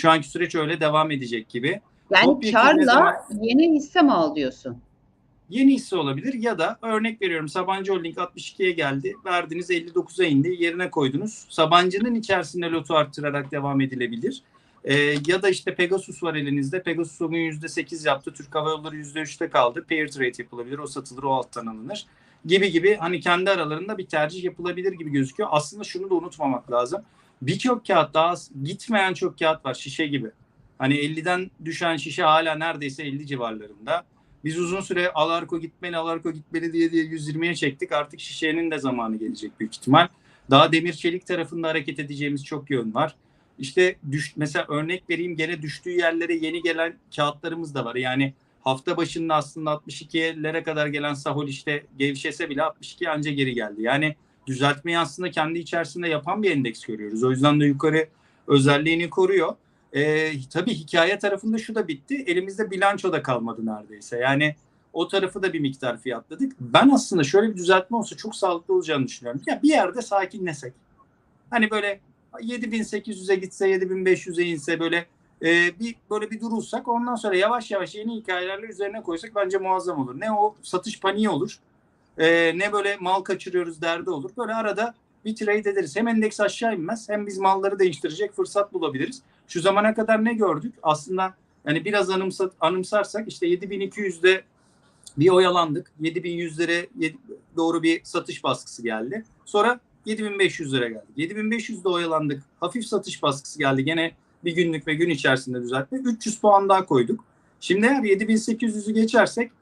Şu anki süreç öyle devam edecek gibi. Yani ne karla zaman- yeni hisse mi al diyorsun? Yeni hisse olabilir ya da örnek veriyorum Sabancı Holding 62'ye geldi. Verdiniz 59'a indi. Yerine koydunuz. Sabancı'nın içerisinde lotu arttırarak devam edilebilir. Ee, ya da işte Pegasus var elinizde. Pegasus bugün %8 yaptı. Türk Hava Yolları %3'te kaldı. Pair trade yapılabilir. O satılır, o alttan alınır. Gibi gibi hani kendi aralarında bir tercih yapılabilir gibi gözüküyor. Aslında şunu da unutmamak lazım. Birçok kağıt daha gitmeyen çok kağıt var şişe gibi. Hani 50'den düşen şişe hala neredeyse 50 civarlarında. Biz uzun süre Alarko gitmeli, Alarko gitmeli diye diye 120'ye çektik. Artık şişenin de zamanı gelecek büyük ihtimal. Daha demir çelik tarafında hareket edeceğimiz çok yön var. İşte düş, mesela örnek vereyim gene düştüğü yerlere yeni gelen kağıtlarımız da var. Yani hafta başında aslında 62'lere kadar gelen Sahol işte gevşese bile 62 anca geri geldi. Yani düzeltmeyi aslında kendi içerisinde yapan bir endeks görüyoruz. O yüzden de yukarı özelliğini koruyor. Ee, tabii hikaye tarafında şu da bitti. Elimizde bilanço da kalmadı neredeyse. Yani o tarafı da bir miktar fiyatladık. Ben aslında şöyle bir düzeltme olsa çok sağlıklı olacağını düşünüyorum. Ya bir yerde sakinlesek. Hani böyle 7800'e gitse 7500'e inse böyle e, bir böyle bir durulsak ondan sonra yavaş yavaş yeni hikayelerle üzerine koysak bence muazzam olur. Ne o satış paniği olur e, ne böyle mal kaçırıyoruz derdi olur. Böyle arada bir trade ederiz. Hem endeks aşağı inmez hem biz malları değiştirecek fırsat bulabiliriz. Şu zamana kadar ne gördük? Aslında yani biraz anımsa, anımsarsak işte 7200'de bir oyalandık. 7100'lere yedi- doğru bir satış baskısı geldi. Sonra 7500'lere geldik. 7500'de oyalandık. Hafif satış baskısı geldi. Gene bir günlük ve gün içerisinde düzeltme. 300 puan daha koyduk. Şimdi eğer 7800'ü geçersek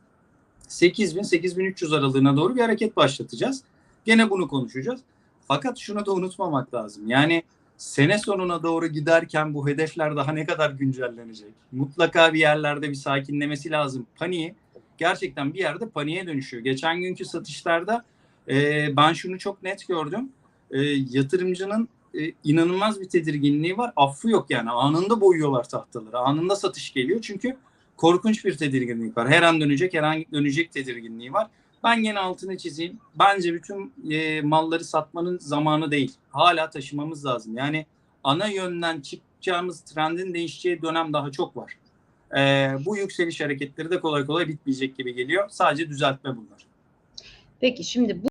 8000-8300 aralığına doğru bir hareket başlatacağız. Gene bunu konuşacağız. Fakat şunu da unutmamak lazım. Yani sene sonuna doğru giderken bu hedefler daha ne kadar güncellenecek? Mutlaka bir yerlerde bir sakinlemesi lazım. Paniği gerçekten bir yerde paniğe dönüşüyor. Geçen günkü satışlarda e, ben şunu çok net gördüm. E, yatırımcının e, inanılmaz bir tedirginliği var. Affı yok yani. Anında boyuyorlar tahtaları. Anında satış geliyor. Çünkü korkunç bir tedirginlik var. Her an dönecek, her an dönecek tedirginliği var. Ben gene altını çizeyim. Bence bütün e, malları satmanın zamanı değil. Hala taşımamız lazım. Yani ana yönden çıkacağımız trendin değişeceği dönem daha çok var. E, bu yükseliş hareketleri de kolay kolay bitmeyecek gibi geliyor. Sadece düzeltme bunlar. Peki şimdi bu